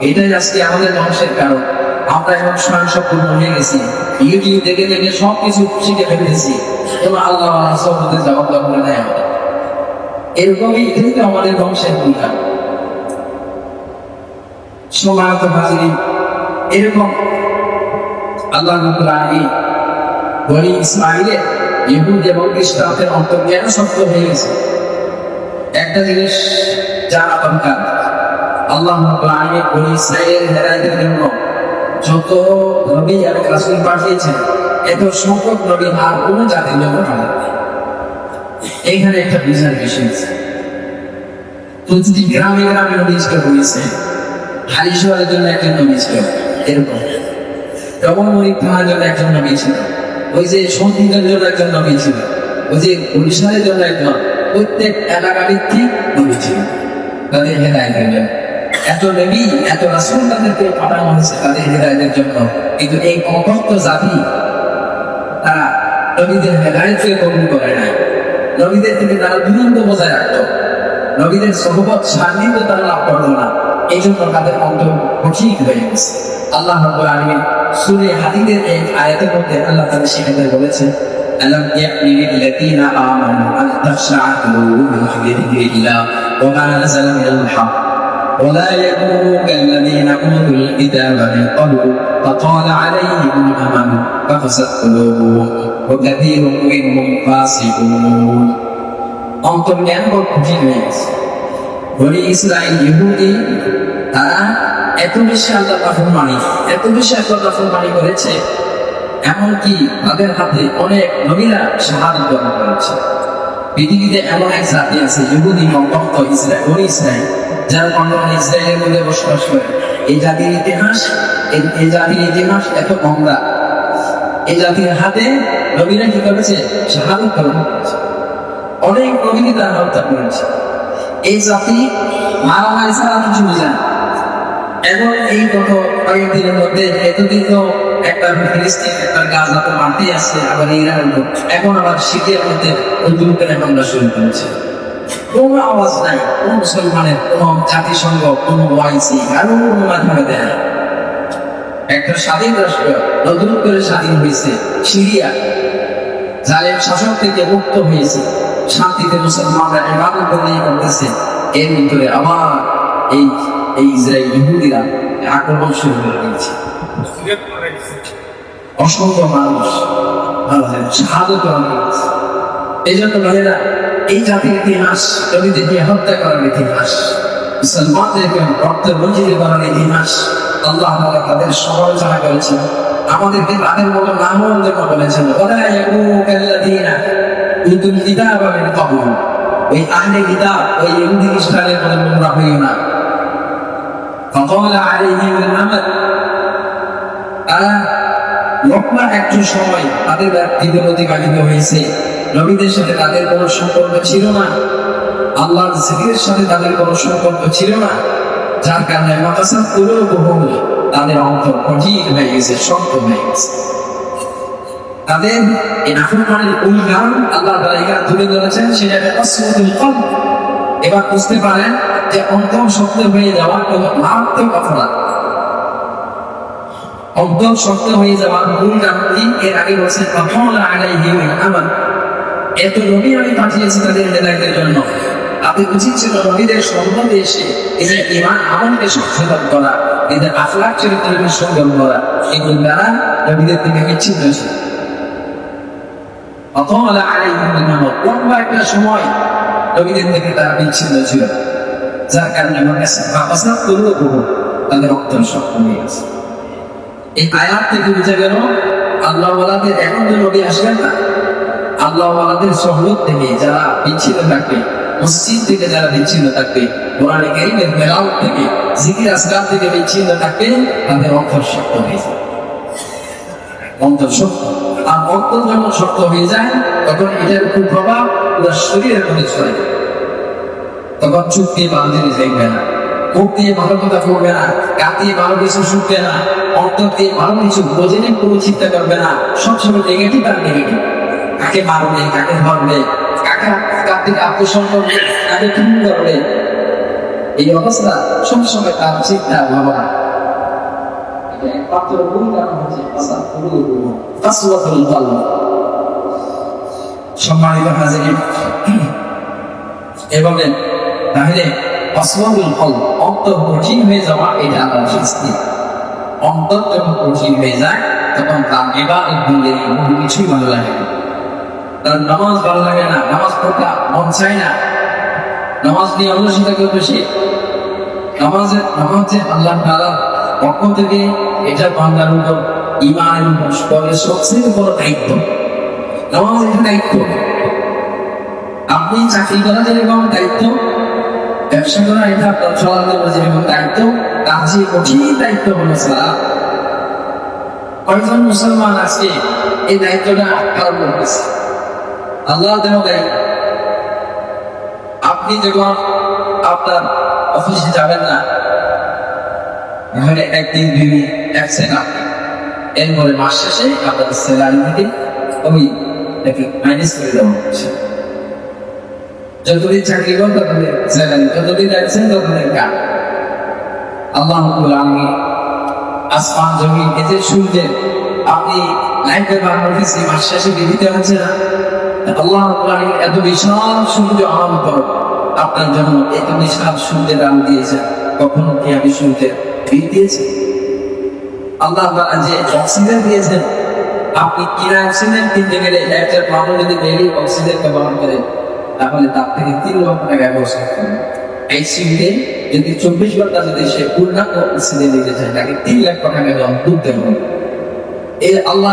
এটাই আজকে আমাদের ধ্বংসের কারণ। আমরা এখন স্বয়ং সম্পূর্ণ হয়ে গেছি। ইউটিউব দেখে দেখে শিখে ফেলেছি। এবং আল্লাহ সবতে জবাব এরকমই এটাই তো আমাদের ধ্বংসের হাজিরি এরকম আল্লাহ বনি ইহুদ এবং খ্রিস্টানদের অন্তর্জ্ঞান শক্ত হয়ে গেছে। একটা জিনিস জানা দরকার। আল্লাহ আলামিন বনি ইসরাইলের হেদায়েতের জন্য যত নবী এবং রাসূল পাঠিয়েছেন, এত সংখ্যক নবী আর কোনো জাতির জন্য এইখানে একটা বিশাল বিষয় আছে। প্রতিটি গ্রামে গ্রামে নবী ছিল হয়েছে হালিশওয়ালের জন্য একজন নবী ছিল, এরকম। ডবল মরিক থানার জন্য একজন নবী ছিল। ওই যে সন্ধিদের জন্য একজন নবী ছিল। ওই যে বরিশালের জন্য একজন প্রত্যেক এলাকা ভিত্তিক নবী তাদের হেদায়তের জন্য। এত নবী, এত রাসূল তাদেরকে পাঠানো হয়েছে তাদের হেদায়তের জন্য। কিন্তু এই অকথ্য জাতি, তারা নবীদের হেদায়তকে কবুল করে নাই। নবীদের থেকে তারা দূরত্ব বজায় রাখতো। নবীদের সহবত সান্নিধ্য তারা লাভ করল না। এই জন্য তাদের অন্তর কঠিন হয়ে গেছে। আল্লাহ রাব্বুল আলামিন সূরা হাদীদের এই আয়াতের মধ্যে আল্লাহ তাদের সেখানে বলেছেন ألم يأن للذين آمنوا أن تخشع قلوبهم لذكر الله وما نزل من الحق ولا يكونوا كالذين أوتوا الكتاب من قبل فطال عليهم الأمل فقست قلوبهم وكثير منهم فاسقون অন্তর্জ্ঞান বড় কঠিন হয়ে গেছে বলি ইসরায়েল ইহুদি তারা এত বেশি আল্লাহ নাফরমানি এত বেশি আল্লাহ নাফরমানি করেছে এমনকি তাদের হাতে অনেক নবীরা শাহাদত বরণ করেছে। পৃথিবীতে এমন এক জাতি আছে, ইহুদি মঙ্গলত ইসরায়েল বনি ইসরায়েল, যারা বর্তমানে ইসরায়েলের মধ্যে বসবাস করে। এই জাতির ইতিহাস এই- জাতির ইতিহাস এত গঙ্গা এই জাতির হাতে নবীরা কি করেছে? শাহাদত বরণ করেছে। অনেক নবীকে তারা হত্যা করেছে। এই জাতি মারা হয় ছাড়া কিছু বোঝে না এবং এই গত কয়েকদিনের মধ্যে এতদিন তো একটা ফিলিস্তিন, একটা আসছে আবার লোক। এখন আবার শীতের মধ্যে করে হামলা শুরু আওয়াজ নাই মুসলমানের জাতিসংঘ ওয়াইসি কারও কোনো মাধ্যমে দেয় না। একটা স্বাধীন রাষ্ট্র, নতুন করে স্বাধীন হয়েছে, সিরিয়া। জালেম শাসক থেকে মুক্ত হয়েছে। শান্তিতে মুসলমানরা এবাদত বন্দী করতেছে। এর ভিতরে আবার এই এই ইসরায়েল ইহুদিরা আক্রমণ শুরু করে দিয়েছে। অসংখ্য মানুষ শাহাদত বরণ করেছে এই জন্য ভাইয়েরা এই জাতির ইতিহাস নবীদেরকে হত্যা করার ইতিহাস মুসলমানদেরকে রক্ত বঞ্চিত করার ইতিহাস আল্লাহ তাআলা তাদের সমালোচনা করেছেন আমাদেরকে তাদের মতো নামও জন্য বলেছেন ওরা ইয়াকুকাল্লাযীনা উতুল কিতাবা মিন ক্বাবল ওই আহলে কিতাব ওই ইহুদি খ্রিস্টানের মতো তোমরা হইও না فطال عليهم الامد তারা একটু সময় তাদের ব্যক্তিদের অতিবাহিত হয়েছে। নবীদের সাথে তাদের কোনো সম্পর্ক ছিল না। আল্লাহর সাথে তাদের কোনো সম্পর্ক ছিল না। যার কারণে পুরো তাদের কঠিন হয়ে গেছে শক্ত হয়ে গেছে। তাদের এই নাফরমানের আল্লাহ তাআলা তুলে ধরেছেন, সেটা এবার বুঝতে পারেন যে অন্তর শক্ত হয়ে যাওয়ার কোনো মারাত্মক অপরাধ। অন্তর শক্ত হয়ে যাওয়ার মূল কারণটি এর আগে বলছেন কখন আলাইহি আমার এত নবী আমি পাঠিয়েছি তাদের হেদায়তের জন্য। আপনি উচিত ছিল নবীদের সম্বন্ধে এসে এদের ইমান আমলকে করা, এদের আখলাক চরিত্রকে করা। এগুলো দ্বারা নবীদের থেকে লম্বা একটা সময় নবীদের থেকে তারা বিচ্ছিন্ন ছিল। যার কারণে আমার কাছে বাপাসা করল বহু তাদের অন্তর শক্ত হয়ে গেছে। এই আয়াত থেকে গেল, আল্লাহ ওয়ালাদের এখন তো নবী আসবেন না, আল্লাহ ওয়ালাদের সহলত থেকে যারা বিচ্ছিন্ন থাকবে, মসজিদ থেকে যারা বিচ্ছিন্ন থাকবে থেকে, জিকির থেকে বিচ্ছিন্ন থাকবে, তাদের শক্ত হয়ে যাবে অন্তর শক্ত। আর অন্তর যখন শক্ত হয়ে যায়, তখন এটার কুপ্রভাব পুরো শরীরের মধ্যে যায়। তখন ভালো জিনিস দেখবে না দিয়ে ভালো কথা বলবে না কান দিয়ে ভালো কিছু শুনবে না দিয়ে ভালো কিছু চিন্তা করবে না সবসময় নেগেটিভ আর নেগেটিভ কাকে মারবে, কাকে ধরবে, কাকে এই অবস্থা সবসময় তার চিন্তা সম্মানিত এবং তাহলে কলব অন্তর কঠিন হয়ে যাওয়া এটা আল্লাহর শাস্তি অন্তর যখন কঠিন হয়ে যায়, তখন তার ইবাদত করলে কোনো কিছুই ভালো লাগে তার নামাজ ভালো লাগে না, নামাজ পড়তে মন চায় না। নামাজ নিয়ে আলোচনা করবে সে নামাজের নামাজে আল্লাহ তাআলার পক্ষ থেকে এটা বান্দার উপর ইমানের উপর পরে সবচেয়ে বড় দায়িত্ব। নামাজ এটা দায়িত্ব। আপনি চাকরি করা যেরকম দায়িত্ব? ব্যবসা করা এটা আপনার চলাতে যেরকম দায়িত্ব, তার যে কঠিন দায়িত্ব হলো সালাম কয়েকজন মুসলমান আজকে এই দায়িত্বটা পালন করতেছে? আল্লাহ দেওয়া দায়িত্ব আপনি যখন আপনার অফিসে যাবেন না তাহলে একদিন দিন এক সেকেন্ড এরপরে মাস শেষে আপনার স্যালারি থেকে ওই নাকি মাইনাস করে দেওয়া হচ্ছে যতদিন চাকরি করেন ততদিন স্যালারি যতদিন যাচ্ছেন, ততদিন কাজ। আল্লাহ আমি আসমান জমি এতে সূর্যের আপনি লাইফে বাংলাদেশে মাস শেষে দিতে হচ্ছে না। আল্লাহ এত বিশাল সূর্য আমার উপর আপনার জন্য এত বিশাল সূর্যের আলো দিয়েছে, কখনো কি আমি সূর্যের বিল দিয়েছি? আল্লাহ যে অক্সিজেন দিয়েছেন, আপনি কিনা অক্সিজেন কিনতে গেলে একটা মানুষ যদি ডেলি অক্সিজেন ব্যবহার করে তাহলে তার থেকে তিন লক্ষ টাকা ব্যবস্থা এই সিমে যদি চব্বিশ ঘণ্টা যদি সে পূর্ণাঙ্গ দিতে চায়, তাকে তিন লাখ টাকা বেতন তুলতে হবে। এই আল্লাহ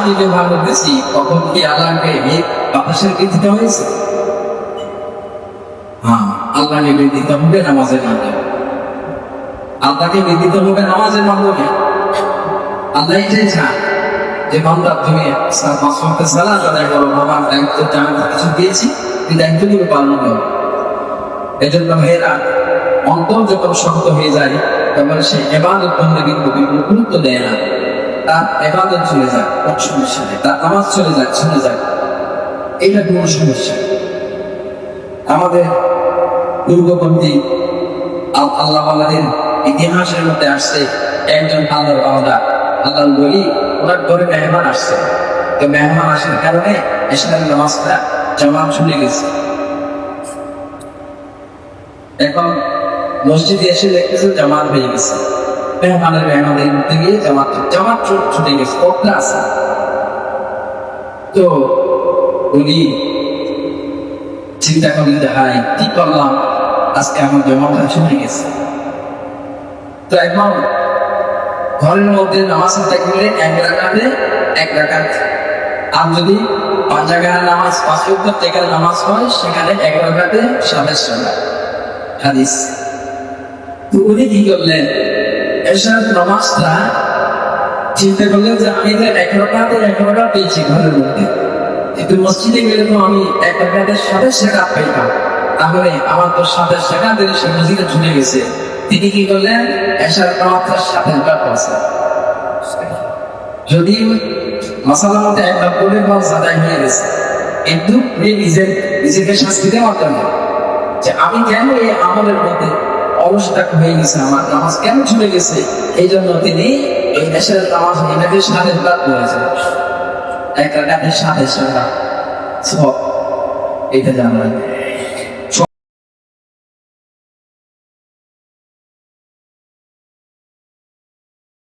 আমি ব্যবহার করতেছি তখন কি আল্লাহকে বাতাসের দিতে হয়েছে? হ্যাঁ আল্লাহকে দিতে হবে নামাজের মাধ্যমে। আল্লাহকে দিতে হবে নামাজের মাধ্যমে। আল্লাহ যে বান্দা তুমি মাসুমকে সালাত আদায় করো আমার দায়িত্ব আমি কিছু দিয়েছি এই দায়িত্বগুলো পালন করো এই জন্য মেয়েরা অন্তর যখন শক্ত হয়ে যায় তখন সে এবাদত বন্ধে কিন্তু গুরুত্ব দেয় না। তার এবাদত চলে যায় কোনো সমস্যা তার নামাজ চলে যায় চলে যায়। এটা কোনো সমস্যা আমাদের আল- আল্লাহ ইতিহাসের মধ্যে আসছে একজন আল্লাহর আলাদা আল্লাহর বলি ওনার ঘরে মেহমান আসছে। তো মেহমান আসার কারণে এসলাম নামাজটা জামাত চলে গেছে। এখন মসজিদে এসে দেখতেছে জামাত হয়ে গেছে। মেহমানের মেহমানের মধ্যে গিয়ে জামাত জামাত ছুট গেছে কতটা আছে। তো উনি চিন্তা করলেন যে কি করলাম? আজকে আমার জামাটা ছুটে গেছে। তো এখন ঘরের মধ্যে নামাজ আদায় করলে এক রাখাতে এক রাখাত আর যদি পাঁচ জায়গায় নামাজ, পাঁচ উত্তর থেকে নামাজ হয়, সেখানে এক রাখাতে সাতাশ টাকা হাদিস। তো উনি কি করলেন? এসব নামাজটা চিন্তা করলেন যে আমি তো এক রাখাতে এক রাখা পেয়েছি ঘরের মধ্যে। কিন্তু মসজিদে গেলে তো আমি এক রাখাতের সাতাশ টাকা পাইতাম তাহলে আমার তো সাতাশ টাকা দিলে সে মসজিদে ছুটে গেছে। তিনি কি করলেন? এসার নামাজটার সাথে করছে যদি মশালার মধ্যে একটা করে বা সাদাই হয়ে গেছে, কিন্তু নিজের নিজেকে শাস্তি দেওয়ার জন্য। যে আমি কেন এই আমলের মধ্যে অলসতা হয়ে গেছে? আমার নামাজ কেন চলে গেছে? এই জন্য তিনি এই দেশের নামাজ এনাদের সাথে কাজ করেছেন। একটা গানের সাথে সাথে সব, এটা জানলেন